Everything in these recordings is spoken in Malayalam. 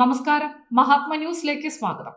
നമസ്കാരം. മഹാത്മ ന്യൂസിലേക്ക് സ്വാഗതം.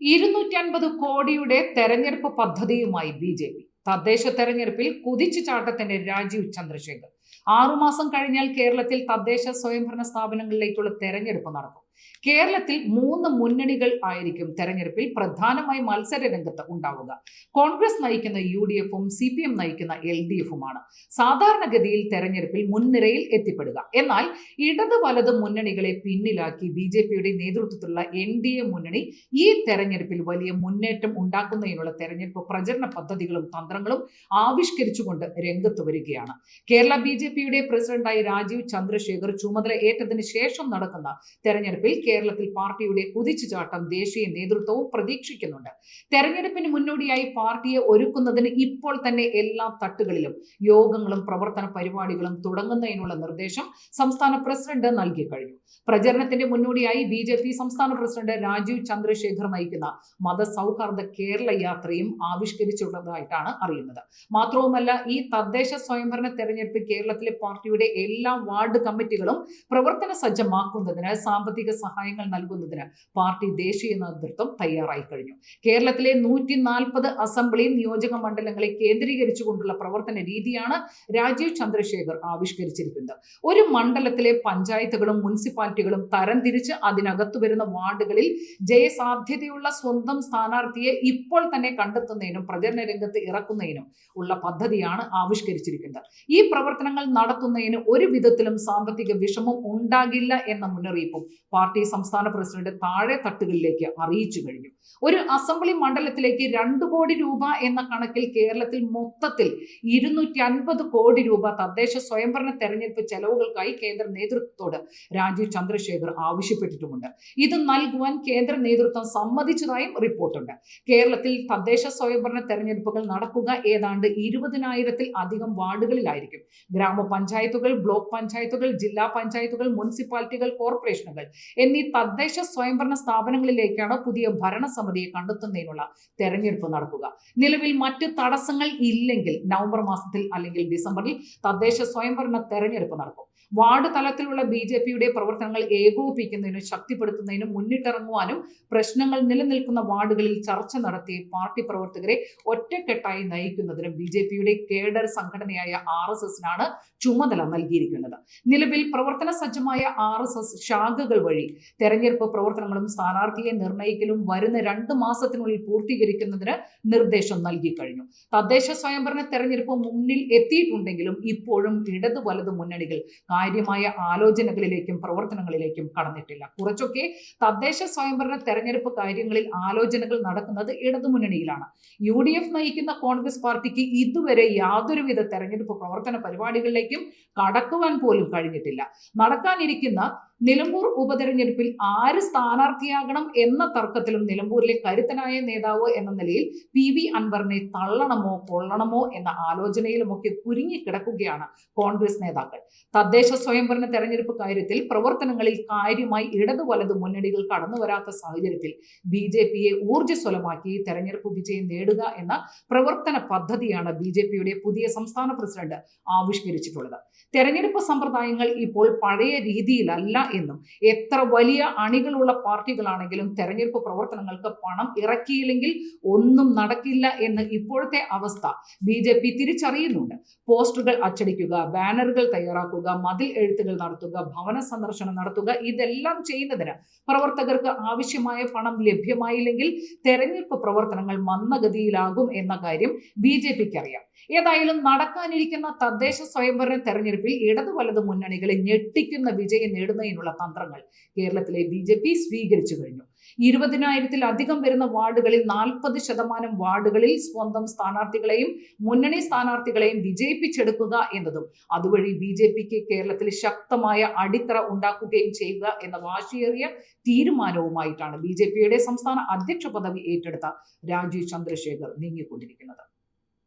ഇരുന്നൂറ്റി അൻപത് കോടിയുടെ തെരഞ്ഞെടുപ്പ് പദ്ധതിയുമായി ബി ജെ പി. തദ്ദേശ തെരഞ്ഞെടുപ്പിൽ കുതിച്ചു ചാട്ടത്തിന്റെ രാജീവ് ചന്ദ്രശേഖർ. ആറുമാസം കഴിഞ്ഞാൽ കേരളത്തിൽ തദ്ദേശ സ്വയംഭരണ സ്ഥാപനങ്ങളിലേക്കുള്ള തെരഞ്ഞെടുപ്പ് നടക്കും. കേരളത്തിൽ മൂന്ന് മുന്നണികൾ ആയിരിക്കും തെരഞ്ഞെടുപ്പിൽ പ്രധാനമായി മത്സര രംഗത്ത് ഉണ്ടാവുക. കോൺഗ്രസ് നയിക്കുന്ന യു ഡി എഫും സി പി എം നയിക്കുന്ന എൽ ഡി എഫുമാണ് സാധാരണഗതിയിൽ തെരഞ്ഞെടുപ്പിൽ മുൻനിരയിൽ എത്തിപ്പെടുക. എന്നാൽ ഇടത് വലത് മുന്നണികളെ പിന്നിലാക്കി ബി ജെ പിയുടെ നേതൃത്വത്തിലുള്ള എൻ ഡി എ മുന്നണി ഈ തെരഞ്ഞെടുപ്പിൽ വലിയ മുന്നേറ്റം ഉണ്ടാക്കുന്നതിനുള്ള തെരഞ്ഞെടുപ്പ് പ്രചരണ പദ്ധതികളും തന്ത്രങ്ങളും ആവിഷ്കരിച്ചുകൊണ്ട് രംഗത്ത് വരികയാണ്. കേരള ബി ജെ പിയുടെ പ്രസിഡന്റായി രാജീവ് ചന്ദ്രശേഖർ ചുമതല ഏറ്റതിന് ശേഷം നടക്കുന്ന തെരഞ്ഞെടുപ്പിൽ കേരളത്തിൽ പാർട്ടിയുടെ കുതിച്ചുചാട്ടം ദേശീയ നേതൃത്വവും പ്രതീക്ഷിക്കുന്നുണ്ട്. തെരഞ്ഞെടുപ്പിന് മുന്നോടിയായി പാർട്ടിയെ ഒരുക്കുന്നതിന് ഇപ്പോൾ തന്നെ എല്ലാ തട്ടുകളിലും യോഗങ്ങളും പ്രവർത്തന പരിപാടികളും തുടങ്ങുന്നതിനുള്ള നിർദ്ദേശം സംസ്ഥാന പ്രസിഡന്റ് നൽകി കഴിഞ്ഞു. പ്രചരണത്തിന്റെ മുന്നോടിയായി ബി ജെ പി സംസ്ഥാന പ്രസിഡന്റ് രാജീവ് ചന്ദ്രശേഖർ നയിക്കുന്ന മതസൗഹാർദ്ദ കേരള യാത്രയും ആവിഷ്കരിച്ചുള്ളതായിട്ടാണ് അറിയുന്നത്. മാത്രവുമല്ല ഈ തദ്ദേശ സ്വയംഭരണ തെരഞ്ഞെടുപ്പ് കേരളത്തിലെ പാർട്ടിയുടെ എല്ലാ വാർഡ് കമ്മിറ്റികളും പ്രവർത്തന സജ്ജമാക്കുന്നതിന് സാമ്പത്തിക സഹായങ്ങൾ നൽകുന്നതിന് പാർട്ടി ദേശീയ നേതൃത്വം തയ്യാറായി കഴിഞ്ഞു. കേരളത്തിലെ നൂറ്റി നാൽപ്പത് അസംബ്ലി നിയോജക മണ്ഡലങ്ങളെ കേന്ദ്രീകരിച്ചുകൊണ്ടുള്ള പ്രവർത്തന രീതിയാണ് രാജീവ് ചന്ദ്രശേഖർ ആവിഷ്കരിച്ചിരിക്കുന്നത്. ഒരു മണ്ഡലത്തിലെ പഞ്ചായത്തുകളും മുനിസിപ്പാലിറ്റികളും തരംതിരിച്ച് അതിനകത്തു വരുന്ന വാർഡുകളിൽ ജയസാധ്യതയുള്ള സ്വന്തം സ്ഥാനാർത്ഥിയെ ഇപ്പോൾ തന്നെ കണ്ടെത്തുന്നതിനും പ്രചരണ രംഗത്ത് ഇറക്കുന്നതിനും ഉള്ള പദ്ധതിയാണ് ആവിഷ്കരിച്ചിരിക്കുന്നത്. ഈ പ്രവർത്തനങ്ങൾ നടത്തുന്നതിന് ഒരു വിധത്തിലും സാമ്പത്തിക വിഷമം ഉണ്ടാകില്ല എന്ന മുന്നറിയിപ്പും പാർട്ടി സംസ്ഥാന പ്രസിഡന്റ് താഴെ തട്ടുകളിലേക്ക് അറിയിച്ചു കഴിഞ്ഞു. ഒരു അസംബ്ലി മണ്ഡലത്തിലേക്ക് രണ്ട് കോടി രൂപ എന്ന കണക്കിൽ കേരളത്തിൽ മൊത്തത്തിൽ ഇരുന്നൂറ്റി അൻപത് കോടി രൂപ തദ്ദേശ സ്വയംഭരണ തെരഞ്ഞെടുപ്പ് ചെലവുകൾക്കായി കേന്ദ്ര നേതൃത്വത്തോട് രാജീവ് ചന്ദ്രശേഖർ ആവശ്യപ്പെട്ടിട്ടുമുണ്ട്. ഇത് നൽകുവാൻ കേന്ദ്ര നേതൃത്വം സമ്മതിച്ചതായും റിപ്പോർട്ടുണ്ട്. കേരളത്തിൽ തദ്ദേശ സ്വയംഭരണ തെരഞ്ഞെടുപ്പുകൾ നടക്കുക ഏതാണ്ട് ഇരുപതിനായിരത്തിൽ അധികം വാർഡുകളിലായിരിക്കും. ഗ്രാമപഞ്ചായത്തുകൾ ബ്ലോക്ക് പഞ്ചായത്തുകൾ ജില്ലാ പഞ്ചായത്തുകൾ മുനിസിപ്പാലിറ്റികൾ കോർപ്പറേഷനുകൾ എന്നീ തദ്ദേശ സ്വയംഭരണ സ്ഥാപനങ്ങളിലേക്കാണ് പുതിയ ഭരണസമിതിയെ കണ്ടെത്തുന്നതിനുള്ള തെരഞ്ഞെടുപ്പ് നടക്കുക. നിലവിൽ മറ്റ് തടസ്സങ്ങൾ ഇല്ലെങ്കിൽ നവംബർ മാസത്തിൽ അല്ലെങ്കിൽ ഡിസംബറിൽ തദ്ദേശ സ്വയംഭരണ തെരഞ്ഞെടുപ്പ് നടക്കും. വാർഡ് തലത്തിലുള്ള ബി ജെ പിയുടെ പ്രവർത്തനങ്ങൾ ഏകോപിപ്പിക്കുന്നതിനും ശക്തിപ്പെടുത്തുന്നതിനും മുന്നിട്ടിറങ്ങുവാനും പ്രശ്നങ്ങൾ നിലനിൽക്കുന്ന വാർഡുകളിൽ ചർച്ച നടത്തി പാർട്ടി പ്രവർത്തകരെ ഒറ്റക്കെട്ടായി നയിക്കുന്നതിനും ബി ജെ പിയുടെ കേഡർ സംഘടനയായ ആർ എസ് എസിനാണ് ചുമതല നൽകിയിരിക്കുന്നത്. നിലവിൽ പ്രവർത്തന സജ്ജമായ ആർ എസ് എസ് ശാഖകൾ വഴി തെരഞ്ഞെടുപ്പ് പ്രവർത്തനങ്ങളും സ്ഥാനാർത്ഥിയെ നിർണയിക്കലും വരുന്ന രണ്ട് മാസത്തിനുള്ളിൽ പൂർത്തീകരിക്കുന്നതിന് നിർദ്ദേശം നൽകി കഴിഞ്ഞു. തദ്ദേശ സ്വയംഭരണ തെരഞ്ഞെടുപ്പ് മുന്നിൽ എത്തിയിട്ടുണ്ടെങ്കിലും ഇപ്പോഴും ഇടതു വലതു മുന്നണികൾ കാര്യമായ ആലോചനകളിലേക്കും പ്രവർത്തനങ്ങളിലേക്കും കടന്നിട്ടില്ല. കുറച്ചൊക്കെ തദ്ദേശ സ്വയംഭരണ തെരഞ്ഞെടുപ്പ് കാര്യങ്ങളിൽ ആലോചനകൾ നടക്കുന്നത് ഇടതുമുന്നണിയിലാണ് യു ഡി എഫ് നയിക്കുന്ന കോൺഗ്രസ് പാർട്ടിക്ക് ഇതുവരെ യാതൊരുവിധ തെരഞ്ഞെടുപ്പ് പ്രവർത്തന പരിപാടികളിലേക്കും കടക്കുവാൻ പോലും കഴിഞ്ഞിട്ടില്ല. നടക്കാനിരിക്കുന്ന നിലമ്പൂർ ഉപതെരഞ്ഞെടുപ്പിൽ ആര് സ്ഥാനാർത്ഥിയാകണം എന്ന തർക്കത്തിലും നിലമ്പൂരിലെ കരുത്തനായ നേതാവ് എന്ന നിലയിൽ പി വി അൻവറിനെ തള്ളണമോ കൊള്ളണമോ എന്ന ആലോചനയിലുമൊക്കെ കുരുങ്ങിക്കിടക്കുകയാണ് കോൺഗ്രസ് നേതാക്കൾ. തദ്ദേശ സ്വയംഭരണ തെരഞ്ഞെടുപ്പ് കാര്യത്തിൽ പ്രവർത്തനങ്ങളിൽ കാര്യമായി ഇടതു വലതു മുന്നണികൾ കടന്നു വരാത്ത സാഹചര്യത്തിൽ ബി ജെ പിയെ ഊർജസ്വലമാക്കി തെരഞ്ഞെടുപ്പ് വിജയം നേടുക എന്ന പ്രവർത്തന പദ്ധതിയാണ് ബി ജെ പിയുടെ പുതിയ സംസ്ഥാന പ്രസിഡന്റ് ആവിഷ്കരിച്ചിട്ടുള്ളത്. തെരഞ്ഞെടുപ്പ് സമ്പ്രദായങ്ങൾ ഇപ്പോൾ പഴയ രീതിയിലല്ല എന്നും. എത്ര വലിയ അണികളുള്ള പാർട്ടികളാണെങ്കിലും തെരഞ്ഞെടുപ്പ് പ്രവർത്തനങ്ങൾക്ക് പണം ഇറക്കിയില്ലെങ്കിൽ ഒന്നും നടക്കില്ല എന്ന് ഇപ്പോഴത്തെ അവസ്ഥ ബി ജെ പി തിരിച്ചറിയുന്നുണ്ട്. പോസ്റ്ററുകൾ അച്ചടിക്കുക ബാനറുകൾ തയ്യാറാക്കുക മതിൽ എഴുത്തുകൾ നടത്തുക ഭവന സന്ദർശനം നടത്തുക ഇതെല്ലാം ചെയ്യുന്നതിന് പ്രവർത്തകർക്ക് ആവശ്യമായ പണം ലഭ്യമായില്ലെങ്കിൽ തെരഞ്ഞെടുപ്പ് പ്രവർത്തനങ്ങൾ മന്ദഗതിയിലാകും എന്ന കാര്യം ബി ജെ പിക്ക് അറിയാം ഏതായാലും നടക്കാനിരിക്കുന്ന തദ്ദേശ സ്വയംഭരണ തെരഞ്ഞെടുപ്പിൽ ഇടതു വലതു മുന്നണികളെ ഞെട്ടിക്കുന്ന വിജയം നേടുന്നതിനുള്ള തന്ത്രങ്ങൾ കേരളത്തിലെ ബി ജെ പി സ്വീകരിച്ചു കഴിഞ്ഞു. ഇരുപതിനായിരത്തിലധികം വരുന്ന വാർഡുകളിൽ നാൽപ്പത് ശതമാനം വാർഡുകളിൽ സ്വന്തം സ്ഥാനാർത്ഥികളെയും മുന്നണി സ്ഥാനാർത്ഥികളെയും വിജയിപ്പിച്ചെടുക്കുക എന്നതും അതുവഴി ബി ജെ പിക്ക് കേരളത്തിൽ ശക്തമായ അടിത്തറ ഉണ്ടാക്കുകയും ചെയ്യുക എന്ന വാശിയേറിയ തീരുമാനവുമായിട്ടാണ് ബി ജെ പിയുടെ സംസ്ഥാന അധ്യക്ഷ പദവി ഏറ്റെടുത്ത രാജീവ് ചന്ദ്രശേഖർ നീങ്ങിക്കൊണ്ടിരിക്കുന്നത്.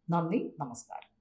നന്ദി നമസ്കാരം.